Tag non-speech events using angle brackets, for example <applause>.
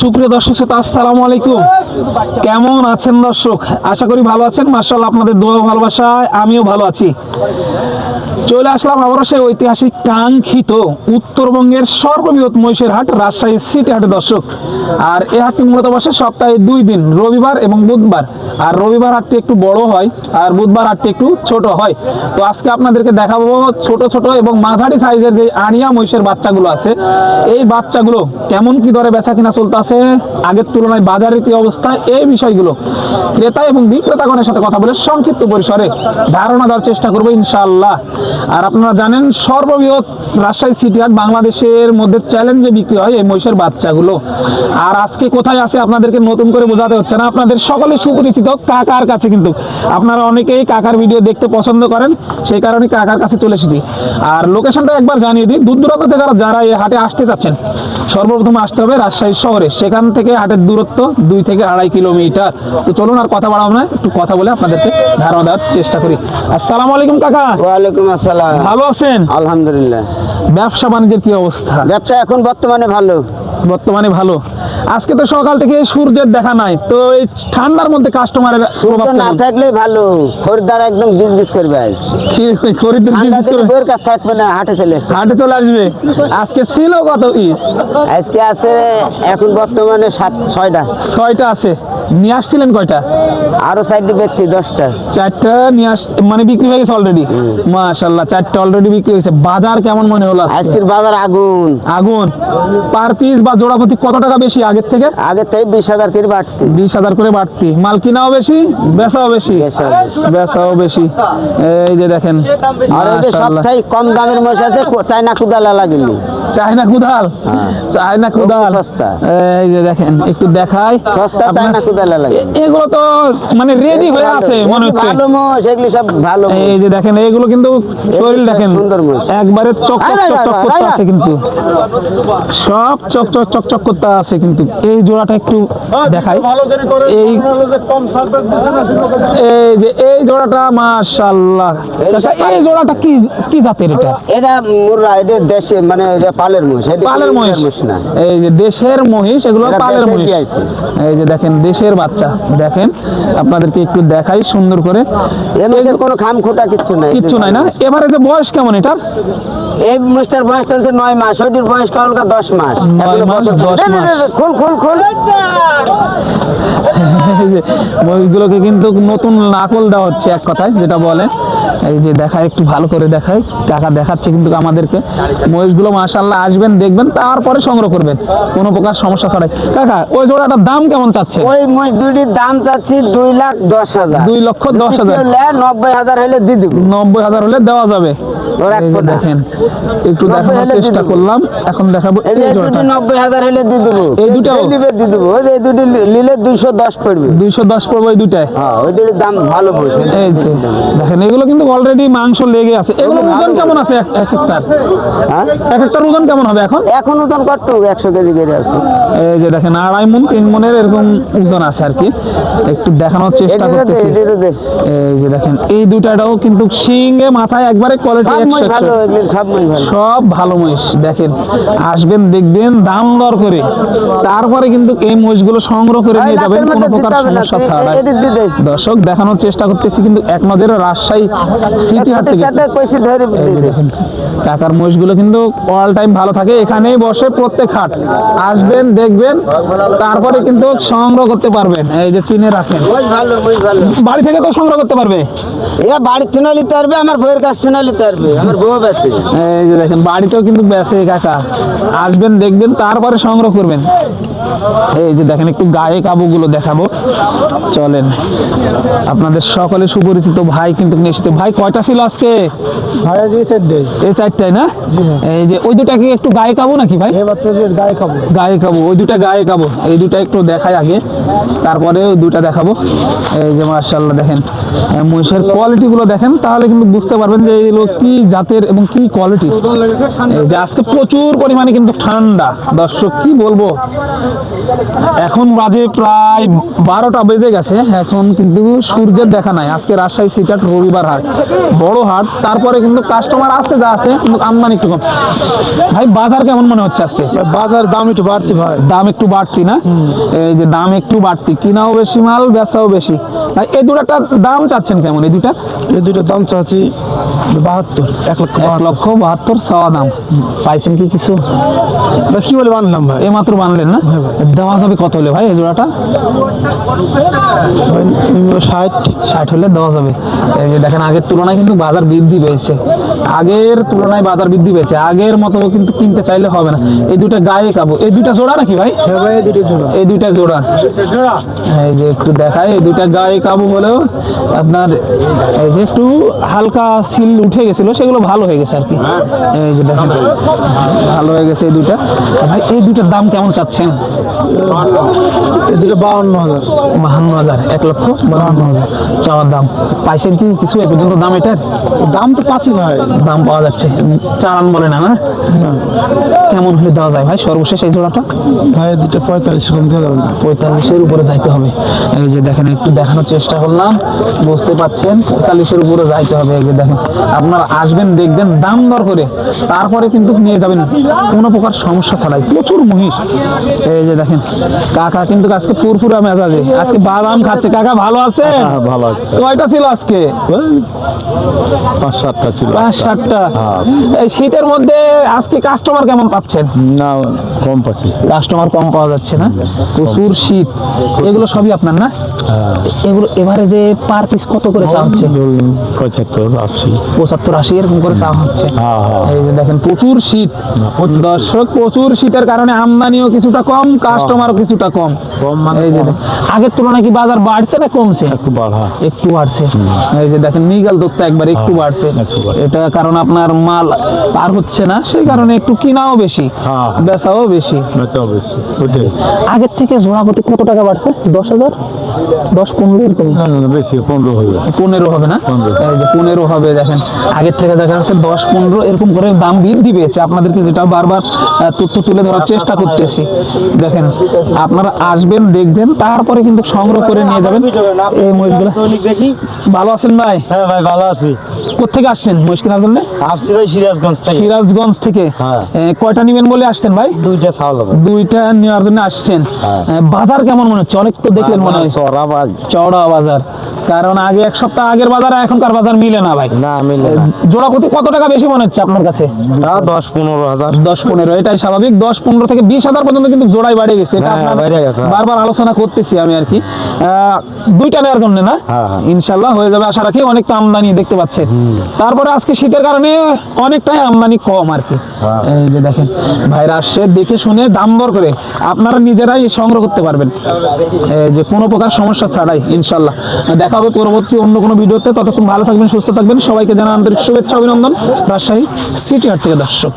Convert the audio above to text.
সুপ্রিয় দর্শক শ্রোতা, আসসালামু আলাইকুম। কেমন আছেন দর্শক? আশা করি ভালো আছেন। মার্শাল আপনাদের দোয়া ভালোবাসায় আমিও ভালো আছি। চলে আসলাম আবারও সেই ঐতিহাসিক কাঙ্ক্ষিত উত্তরবঙ্গের সর্ববৃহৎ মহিষের হাট রাজশাহী সিটি হাটে দর্শক। আর এই হাটটি মূলত বসে সপ্তাহে দুই দিন, রবিবার এবং বুধবার। আর রবিবার হাটটি একটু বড় হয়, আর বুধবার হাটটি একটু ছোট হয়। তো আজকে আপনাদেরকে দেখাবো ছোট ছোট এবং মাঝারি সাইজের যে আনিয়া মহিষের বাচ্চাগুলো আছে, এই বাচ্চাগুলো কেমন কি দরে বেচা কিনা চলতেছে আগের তুলনায় বাজারের কি অবস্থা, এই বিষয়গুলো ক্রেতা এবং বিক্রেতাগণের সাথে কথা বলে সংক্ষিপ্ত পরিসরে ধারণা দেওয়ার চেষ্টা করব ইনশাআল্লাহ। আর আপনারা জানেন, সর্ববৃহৎ রাজশাহী সিটি হাট বাংলাদেশের মধ্যে চ্যালেঞ্জে বিক্রি হয় এই মহিষের বাচ্চাগুলো। আর আজকে কোথায় আছে আপনাদেরকে নতুন করে বোঝাতে হচ্ছে না, আপনাদের সকলে সুপরিচিত কাকার কাছে কিন্তু। আপনারা অনেকেই কাকার ভিডিও দেখতে পছন্দ করেন, সেই কারণে কাকার কাছে চলে এসেছি। আর লোকেশনটা একবার জানিয়ে দিই, দূর দূরান্ত থেকে যারা এই হাটে আসতে চাচ্ছেন, সর্বপ্রথম আসতে হবে রাজশাহী শহরে। সেখান থেকে হাটের দূরত্ব দুই থেকে আড়াই কিলোমিটার। তো চলুন আর কথা বাড়াবো না একটু কথা বলে আপনাদেরকে ধারণা দেওয়ার চেষ্টা করি। আসসালামু আলাইকুম কাকা। ওয়ালাইকুম আসসালাম। ভালো আছেন? আলহামদুলিল্লাহ। ব্যবসা বাণিজ্যের কি অবস্থা? ব্যবসা এখন বর্তমানে ভালো। বর্তমানে ভালো। আজকে তো সকাল থেকে সূর্যের দেখা নাই তো এই ঠান্ডার মধ্যে কাস্টমারের প্রভাব না থাকলে ভালো। খরিদ্দার একদম গিজ গিজ করবে আজ। কি খরিদ্দার ঠান্ডা business দিনে করে? বইয়ের কাজ থাকবে না হাটে চলে হাটে চলে আসবে। আজকে ছিল কত পিস আজকে আছে এখন বর্তমানে সাত ছয়টা। ছয়টা আছে। নিয়ে আসছিলেন কয়টা? আরও সাইডে বেচছি দশটা। চারটা নিয়ে আস মানে বিক্রি হয়ে গেছে অলরেডি মাশাল্লাহ চারটা অলরেডি বিক্রি হয়েছে। বাজার কেমন মনে হলো আজকে? আজকের বাজার আগুন। আগুন। পার পিস বা জোড়া প্রতি কত টাকা বেশি আগের থেকে? আগে থেকে বিশ হাজার করে বাড়তি। বিশ হাজার করে বাড়তি। মাল কিনাও বেশি বেচাও বেশি? বেচাও বেশি। এই যে দেখেন আর কম দামের মশ আছে চায়না কুদালা চায়না কুদাল? চায়না কুদাল। সস্তা। এই যে দেখেন একটু দেখাই। সস্তা চায়না কুদালা লাগে এগুলো তো মানে রেডি হয়ে আছে মনে হচ্ছে। ভালো এগুলি সব ভালো এই যে দেখেন এইগুলো কিন্তু শরীর দেখেন। সুন্দর। একবারে চক চক আয়, চক আয়, চক আয়, করতে আছে কিন্তু। সব চক চক চক চক করতে আছে কিন্তু। এই জোড়াটা একটু দেখাই। এই এই যে এই জোড়াটা মাশাআল্লাহ। এই জোড়াটা কি কি জাতের এটা? এটা মুর্রা এটা দেশে মানে এটা পালের এটা পালের মহিষ। না। এই যে দেশের মহিষ এগুলো পালের মহিষ। এই যে দেখেন দেশের বাচ্চা। দেখেন আপনাদেরকে একটু দেখাই সুন্দর করে। মোষের কোনো খাম খোটা কিচ্ছু নাই। কিচ্ছু নাই না? এবারে যে বয়স কেমন এটার? এই মোষটার বয়স চলছে নয় মাস ওইটির বয়স কালকা দশ মাস। খুল খুল খুল। <laughs> মহিষগুলোকে কিন্তু নতুন নাকল দেওয়া হচ্ছে এক কথায় যেটা বলে এই যে দেখায় একটু ভালো করে দেখায় কাকা দেখাচ্ছে কিন্তু আমাদেরকে। মহিষগুলো মাশাল্লাহ আসবেন দেখবেন তারপরে সংগ্রহ করবেন। কোনো প্রকার সমস্যা ছাড়াই। কাকা ওই জোড়াটার দাম কেমন চাচ্ছে? ওই মোষ দুইটির দাম চাচ্ছি দুই লাখ দশ হাজার। দুই লক্ষ দশ হাজার। নব্বই হাজার হলে দিয়ে দিব। নব্বই হাজার হলে দেওয়া যাবে। ওর এক এই যে কোনা। দেখেন একটু দেখানোর চেষ্টা করলাম এখন দেখাবো এই যে এই এই জোড়াটা। দুটি নব্বই হাজার হলে দিয়ে দেবো। এই দুটাও? নিবে দিয়ে দেবো। ওই এই দুটি নিলে দুইশো দশ পড়বে। দুইশো দশ পড়ব এই দুটায়। হ্যাঁ ওই দুটির দাম ভালো মোষ এই যে দেখেন এগুলো কিন্তু অলরেডি মাংস লেগে আছে। এগুলো ওজন কেমন আছে? এক এক একটার হ্যাঁ? এক একটার ওজন কেমন হবে এখন? এখন ওজন কত একশো কেজি করে আছে। এই যে দেখেন আড়াই মন তিন মনের এরকম ওজন আছে আর কি। একটু দেখানোর চেষ্টা করতেছি। এই যে দেখেন এই দুটাটাও কিন্তু শিঙে মাথায় একবারে কোয়ালিটি সব ভালো মহিষ দেখেন আসবেন দেখবেন দাম দর করে। তারপরে কিন্তু এই মহিষগুলো সংগ্রহ করে নিয়ে যাবেন কোনো প্রকার সমস্যা ছাড়াই। দে। দর্শক দেখানোর চেষ্টা করতেছি কিন্তু এক নজরে রাজশাহী সিটি হাট থেকে। টাকার মহিষগুলো কিন্তু অল টাইম ভালো থাকে। এখানেই বসে প্রত্যেক হাট। আসবেন দেখবেন তারপরে কিন্তু সংগ্রহ করতে পারবেন। এই যে চিনে রাখেন। বাড়ি থেকে তো সংগ্রহ করতে পারবে? এ বাড়ি থেকে নিতে পারবে আমার বউয়ের কাছ থেকে নিতে পারবে। আমার বউ এই যে দেখেন বাড়িতেও কিন্তু বেসে কাকা। আসবেন দেখবেন তারপরে সংগ্রহ করবেন। এই যে দেখেন একটু গায়ে কাবুগুলো দেখাবো। চলেন। আপনাদের সকলে সুপরিচিত ভাই কিন্তু এসেছে। ভাই কয়টা ছিল আজকে? এই না? এই যে ওই দুটা কি একটু গায়ে কাবু নাকি ভাই? গায়ে খাব গায়ে কাবু ওই দুটা গায়ে কাবু। এই দুটা একটু দেখাই আগে। তারপরে ওই দুটা দেখাবো। এই যে মার্শাল্লাহ দেখেন। মহিষের কোয়ালিটি গুলো দেখেন তাহলে কিন্তু বুঝতে পারবেন যে এগুলো কি জাতের এবং কি কোয়ালিটি যে আজকে প্রচুর পরিমাণে কিন্তু ঠান্ডা। দর্শক কি বলব? এখন বাজে প্রায় বারোটা বেজে গেছে। এখন কিন্তু সূর্যের দেখা নাই। আজকে রাজশাহী সিটার রবিবার হাট। বড় হাট। তারপরে কিন্তু কাস্টমার আছে যা আছে কিন্তু আমদানি একটু কম। ভাই বাজার কেমন মনে হচ্ছে আজকে? বাজার দাম একটু বাড়তি ভাই। দাম একটু বাড়তি না? এই যে দাম একটু বাড়তি। কিনাও বেশি মাল বেচাও বেশি। ভাই এই দুটার দাম চাচ্ছেন কেমন? এই দুটা এই দুটো দাম চাচ্ছি বাহাত্তর এক লক্ষ এক লক্ষ বাহাত্তর চাওয়া দাম। পাইছেন কি কিছু? কি বলে বানলাম ভাই? এই মাত্র বানলেন না? দেওয়া যাবে কত হলে ভাই এই জোড়াটা? ষাট। ষাট হলে দেওয়া যাবে। এই যে দেখেন আগের তুলনায় কিন্তু বাজার বৃদ্ধি পেয়েছে। আগের তুলনায় বাজার বৃদ্ধি পেয়েছে। আগের মতো কিন্তু কিনতে চাইলে হবে না। এই দুটো গায়ে কাবো। এই দুইটা জোড়া নাকি ভাই? হ্যাঁ এই দুটো জোড়া। এই এই যে একটু দেখায় এই দুইটা গায়ে কাবু হলেও আপনার এই যে একটু হালকা সিল উঠে গেছিল সেগুলো ভালো হয়ে গেছে আর কি। এই যে দেখেন ভালো হয়ে গেছে এই দুইটা। ভাই এই দুইটার দাম কেমন চাচ্ছেন? এই বাহান্ন হাজার। বাহান্ন হাজার এক লক্ষ বাহান্ন হাজার। চাওয়ার দাম। পাইছেন কি কিছু? এ পর্যন্ত দাম এটার? দাম তো পাচ্ছি ভাই। দাম পাওয়া যাচ্ছে। চালান বলে না না? কেমন হলে দেওয়া যায় ভাই? সর্বশেষ এই জোড়াটা? ভাই দুটো পঁয়তাল্লিশ কম দিয়ে যাবেন পঁয়তাল্লিশের উপরে যাইতে হবে। এই যে দেখেন একটু দেখানোর চেষ্টা করলাম। বুঝতে পাচ্ছেন? পঁয়তাল্লিশের উপরে যাইতে হবে। এই যে দেখেন আপনারা আসবেন দেখবেন দাম দর করে। তারপরে কিন্তু নিয়ে যাবেন। কোনো প্রকার সমস্যা ছাড়াই। প্রচুর মহিষ। এই যে দেখেন কাকা কিন্তু আজকে পুরপুরা মেজাজে। আজকে বাদাম খাচ্ছে। কাকা ভালো আছে? ভালো আছে। কয়টা ছিল আজকে? পাঁচ সাতটা ছিল। পাঁচ সাতটা। এই শীতের মধ্যে আজকে কাস্টমার কেমন পাচ্ছেন? না কম পাচ্ছি। কাস্টমার কম পাওয়া যাচ্ছে না? প্রচুর শীত। এগুলো সবই আপনার না? এগুলো এবারে যে পার পিস কত করে চাওয়া হচ্ছে? পঁচাত্তর আশি। পঁচাত্তর আশি এরকম করে চাওয়া হচ্ছে। হ্যাঁ, হ্যাঁ। এই যে দেখেন প্রচুর শীত। দর্শক প্রচুর শীতের কারণে আমদানিও কিছুটা কম। কাস্টমারও কিছুটা কম। কম মানে এই যে আগের তুলনায় কি বাজার বাড়ছে না কমছে? একটু বাড়া। একটু বাড়ছে। এই যে দেখেন নিগাল দত্তা একবার একটু বাড়ছে। এটা কারণ আপনার মাল পার হচ্ছে না সেই কারণে একটু কিনাও বেশি হ্যাঁ। বেচাও বেশি। বেচাও বেশি আগের থেকে জোড়া প্রতি কত টাকা বাড়ছে? দশ হাজার? দশ পনেরো এরকম? না, না, বেশি পনেরো হবে। পনেরো হবে না? পনেরো। এই যে পনেরো হবে দেখেন আগের থেকে দেখা যাচ্ছে দশ পনেরো এরকম করে দাম বৃদ্ধি পেয়েছে। আপনাদেরকে যেটা বারবার তথ্য তুলে ধরার চেষ্টা করতেছি। দেখেন আপনারা আসবেন দেখবেন তারপরে কিন্তু সংগ্রহ করে নিয়ে যাবেন। এই মহিষগুলো। ভালো আছেন ভাই? হ্যাঁ ভাই ভালো আছি। কোথেকে আসছেন কেনার আসছি ভাই সিরাজগঞ্জ থেকে। সিরাজগঞ্জ থেকে। হ্যাঁ। কয়টা নিবেন বলে আসছেন ভাই? দুইটা দুইটা নেওয়ার জন্য আসছেন। হ্যাঁ। বাজার কেমন মনে হচ্ছে? অনেক তো দেখলেন মনে হয়। চড়া বাজ চওড়া বাজার। কারণ আগে এক সপ্তাহ আগের বাজার এখনকার বাজার মিলে না ভাই। না মিলে জোড়া প্রতি কত টাকা বেশি মনে হচ্ছে আপনার কাছে? দশ পনেরো হাজার। দশ পনেরো এটাই স্বাভাবিক। দশ পনেরো থেকে বিশ হাজার পর্যন্ত কিন্তু জোড়াই বাড়ে গেছে। এটা হ্যাঁ। বারবার আলোচনা করতেছি আমি আর কি। দুইটা নেওয়ার জন্য না। ইনশাল্লাহ হয়ে যাবে। আশা রাখি অনেক তো আমদানি দেখতে পাচ্ছেন। তারপরে আজকে শীতের কারণে অনেকটাই আমদানি কম আর কি। হ্যাঁ। এই যে দেখেন ভাইরা আসছে দেখে শুনে দাম দর করে আপনারা নিজেরাই সংগ্রহ করতে পারবেন। যে কোনো প্রকার সমস্যা ছাড়াই ইনশাল্লাহ। দেখা হবে পরবর্তী অন্য কোনো ভিডিওতে। ততক্ষণ ভালো থাকবেন সুস্থ থাকবেন। সবাইকে জানা আন্তরিক শুভেচ্ছা অভিনন্দন। রাজশাহী সিটি হাট থেকে দর্শক।